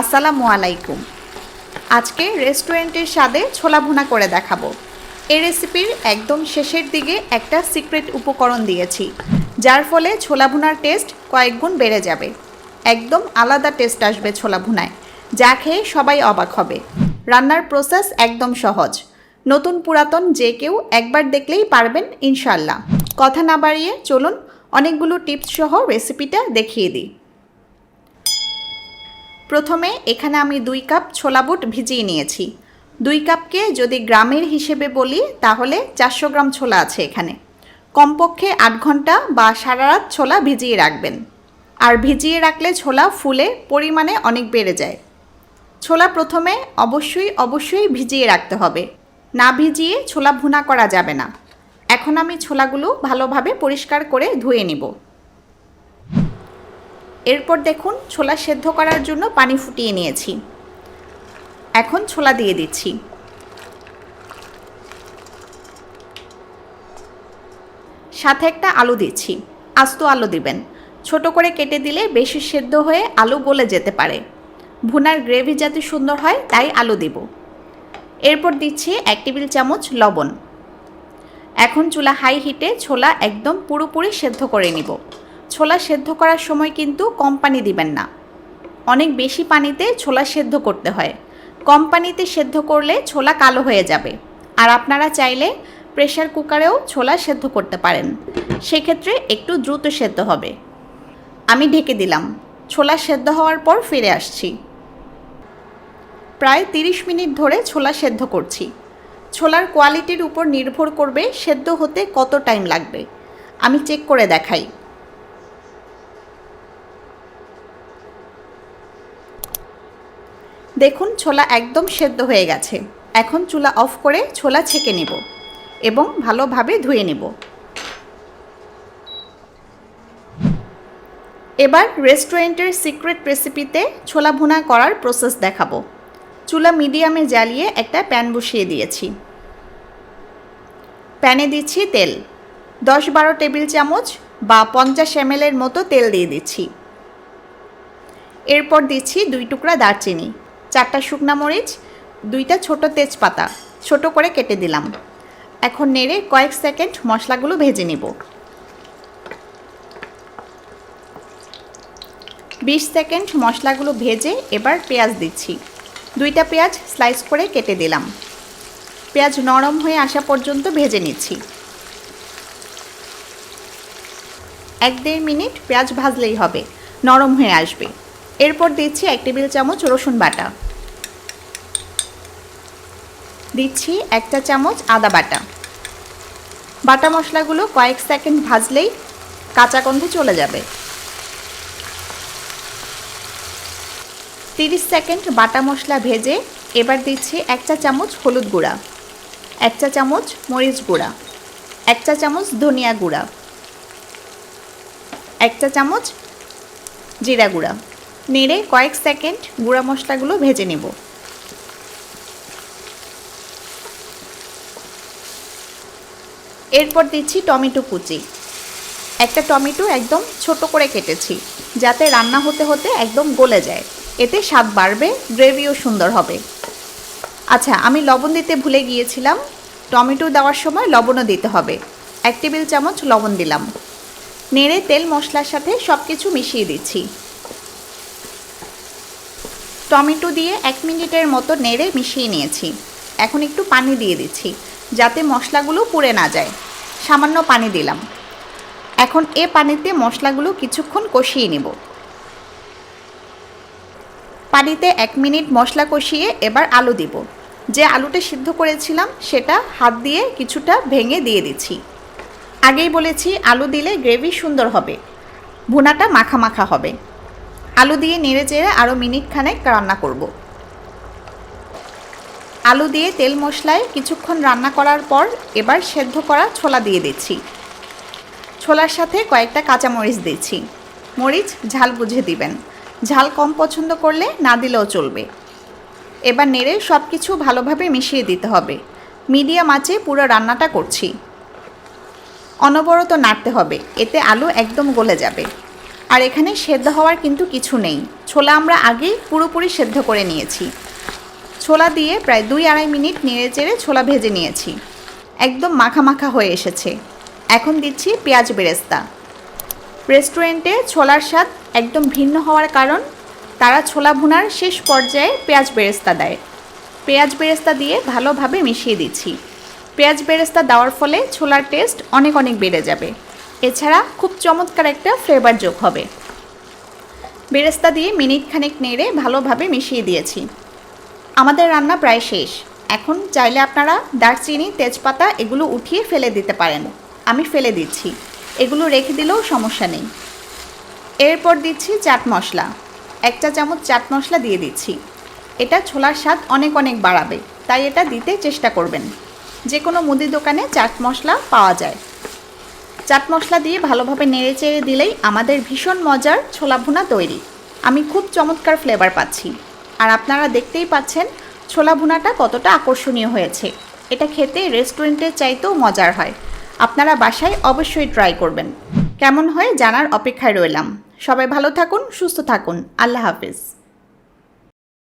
আসসালামু আলাইকুম। আজকে রেস্টুরেন্টের স্বাদে ছোলা ভুনা করে দেখাবো। এই রেসিপির একদম শেষের দিকে একটা সিক্রেট উপকরণ দিয়েছি, যার ফলে ছোলা ভুনার টেস্ট কয়েক গুণ বেড়ে যাবে। একদম আলাদা টেস্ট আসবে ছোলা ভুনায়, যা খেয়ে সবাই অবাক হবে। রান্নার প্রসেস একদম সহজ। নতুন পুরাতন যে কেউ একবার দেখলেই পারবেন ইনশাল্লাহ কথা না বাড়িয়ে চলুন, অনেকগুলো টিপস সহ রেসিপিটা দেখিয়ে দিই। প্রথমে এখানে আমি দুই কাপ ছোলা বুট ভিজিয়ে নিয়েছি। দুই কাপকে যদি গ্রামের হিসেবে বলি, তাহলে চারশো গ্রাম ছোলা আছে এখানে। কমপক্ষে আট ঘণ্টা বা সারা রাত ছোলা ভিজিয়ে রাখবেন। আর ভিজিয়ে রাখলে ছোলা ফুলে পরিমাণে অনেক বেড়ে যায়। ছোলা প্রথমে অবশ্যই অবশ্যই ভিজিয়ে রাখতে হবে। না ভিজিয়ে ছোলা ভুনা করা যাবে না। এখন আমি ছোলাগুলো ভালোভাবে পরিষ্কার করে ধুয়ে নিব। এরপর দেখুন, ছোলা সেদ্ধ করার জন্য পানি ফুটিয়ে নিয়েছি। এখন ছোলা দিয়ে দিচ্ছি। সাথে একটা আলু দিচ্ছি। আস্ত আলু দিবেন। ছোট করে কেটে দিলে বেশি সেদ্ধ হয়ে আলু গলে যেতে পারে। ভুনার গ্রেভি যাতে সুন্দর হয়, তাই আলু দিব। এরপর দিচ্ছি এক টেবিল চামচ লবণ। এখন চুলা হাই হিটে ছোলা একদম পুরোপুরি সেদ্ধ করে নিব। ছোলা সেদ্ধ করার সময় কিন্তু কম পানি দিবেন না। অনেক বেশি পানিতে ছোলা সেদ্ধ করতে হয়। কম পানিতে সেদ্ধ করলে ছোলা কালো হয়ে যাবে। আর আপনারা চাইলে প্রেশার কুকারেও ছোলা সেদ্ধ করতে পারেন। সেক্ষেত্রে একটু দ্রুত সেদ্ধ হবে। আমি ঢেকে দিলাম। ছোলা সেদ্ধ হওয়ার পর ফিরে আসছি। প্রায় তিরিশ মিনিট ধরে ছোলা সেদ্ধ করছি। ছোলার কোয়ালিটির উপর নির্ভর করবে সেদ্ধ হতে কত টাইম লাগবে। আমি চেক করে দেখাই। দেখুন ছোলা একদম সেদ্ধ হয়ে গেছে। এখন চুলা অফ করে ছোলা ছেঁকে নেব এবং ভালোভাবে ধুয়ে নেব। এবার রেস্টুরেন্টের সিক্রেট রেসিপিতে ছোলা ভুনা করার প্রসেস দেখাবো। চুলা মিডিয়ামে জ্বালিয়ে একটা প্যান বসিয়ে দিয়েছি। প্যানে দিচ্ছি তেল। দশ বারো টেবিল চামচ বা পঞ্চাশ এম মতো তেল দিয়ে দিচ্ছি। এরপর দিচ্ছি দুই টুকরা দারচিনি। চারটা শুকনা মরিচ, দুইটা ছোট তেজপাতা। ছোট করে কেটে দিলাম। এখন নেড়ে কয়েক সেকেন্ড মশলাগুলো ভেজে নিব। বিশ সেকেন্ড মশলাগুলো ভেজে এবার পেঁয়াজ দিচ্ছি। দুইটা পেঁয়াজ স্লাইস করে কেটে দিলাম। পেঁয়াজ নরম হয়ে আসা পর্যন্ত ভেজে নিচ্ছি। এক দেড় মিনিট পেঁয়াজ ভাজলেই হবে। নরম হয়ে আসবে। এরপর দিচ্ছি এক টেবিল চামচ রসুন বাটা। দিচ্ছি একটা চামচ আদা বাটা। বাটা মশলাগুলো কয়েক সেকেন্ড ভাজলেই কাঁচা গন্ধ চলে যাবে। তিরিশ সেকেন্ড বাটা মশলা ভেজে এবার দিচ্ছি এক চা চামচ হলুদ গুঁড়া এক চা চামচ মরিচ গুঁড়া এক চা চামচ ধনিয়া গুঁড়া এক চা চামচ জিরা গুঁড়া। নেড়ে কয়েক সেকেন্ড গুঁড়া মশলাগুলো ভেজে নেব। এরপর দিচ্ছি টমেটো কুচি। একটা টমেটো একদম ছোট করে কেটেছি, যাতে রান্না হতে হতে একদম গলে যায়। এতে স্বাদ বাড়বে, গ্রেভিও সুন্দর হবে। আচ্ছা আমি লবণ দিতে ভুলে গিয়েছিলাম। টমেটো দেওয়ার সময় লবণও দিতে হবে। এক টেবিল চামচ লবণ দিলাম। নেড়ে তেল মশলার সাথে সব কিছু মিশিয়ে দিচ্ছি। টমেটো দিয়ে এক মিনিটের মতো নেড়ে মিশিয়ে নিয়েছি। এখন একটু পানি দিয়ে দিচ্ছি, যাতে মশলাগুলো পুড়ে না যায়। সামান্য পানি দিলাম। এখন এ পানিতে মশলাগুলো কিছুক্ষণ কষিয়ে নেব। পানিতে এক মিনিট মশলা কষিয়ে এবার আলু দিব। যে আলুটা সিদ্ধ করেছিলাম, সেটা হাত দিয়ে কিছুটা ভেঙে দিয়ে দিচ্ছি। আগেই বলেছি, আলু দিলে গ্রেভি সুন্দর হবে। ভুনাটা মাখা মাখা হবে। আলু দিয়ে নেড়ে চেড়ে আরও মিনিট খানেক রান্না করব। আলু দিয়ে তেল মশলায় কিছুক্ষণ রান্না করার পর এবার সেদ্ধ করা ছোলা দিয়ে দিচ্ছি। ছোলার সাথে কয়েকটা কাঁচামরিচ দিচ্ছি। মরিচ, ঝাল বুঝে দিবেন। ঝাল কম পছন্দ করলে না দিলেও চলবে। এবার নেড়ে সব কিছু ভালোভাবে মিশিয়ে দিতে হবে। মিডিয়াম আঁচে পুরো রান্নাটা করছি। অনবরত নাড়তে হবে, এতে আলু একদম গলে যাবে। আর এখানে সেদ্ধ হওয়ার কিন্তু কিছু নেই। ছোলা আমরা আগেই পুরোপুরি সেদ্ধ করে নিয়েছি। ছোলা দিয়ে প্রায় দুই আড়াই মিনিট নেড়ে চেড়ে ছোলা ভেজে নিয়েছি। একদম মাখা মাখা হয়ে এসেছে। এখন দিচ্ছি পেঁয়াজ বেরেস্তা। রেস্টুরেন্টে ছোলার স্বাদ একদম ভিন্ন হওয়ার কারণ, তারা ছোলা ভুনার শেষ পর্যায়ে পেঁয়াজ বেরেস্তা দেয়। পেঁয়াজ বেরেস্তা দিয়ে ভালোভাবে মিশিয়ে দিচ্ছি। পেঁয়াজ বেরেস্তা দেওয়ার ফলে ছোলার টেস্ট অনেক অনেক বেড়ে যাবে। এছাড়া খুব চমৎকার একটা ফ্লেভার যোগ হবে। বেরেস্তা দিয়ে মিনিট খানেক নেড়ে ভালোভাবে মিশিয়ে দিয়েছি। আমাদের রান্না প্রায় শেষ। এখন চাইলে আপনারা দারচিনি, তেজপাতা এগুলো উঠিয়ে ফেলে দিতে পারেন। আমি ফেলে দিচ্ছি। এগুলো রেখে দিলেও সমস্যা নেই। এরপর দিচ্ছি চাট মশলা। এক চা চামচ চাট মশলা দিয়ে দিচ্ছি। এটা ছোলার স্বাদ অনেক অনেক বাড়াবে, তাই এটা দিতে চেষ্টা করবেন। যে কোনো মুদি দোকানে চাট মশলা পাওয়া যায়। চাট মশলা দিয়ে ভালোভাবে নেড়ে চেড়ে দিলেই আমাদের ভীষণ মজার ছোলা ভুনা তৈরি। আমি খুব চমৎকার ফ্লেভার পাচ্ছি। আর আপনারা দেখতেই পাচ্ছেন, ছোলা ভুনাটা কতটা আকর্ষণীয় হয়েছে। এটা খেতে রেস্টুরেন্টের চাইতেও মজার হয়। আপনারা বাসায় অবশ্যই ট্রাই করবেন। কেমন হয় জানার অপেক্ষায় রইলাম। সবাই ভালো থাকুন, সুস্থ থাকুন। আল্লাহ হাফিজ।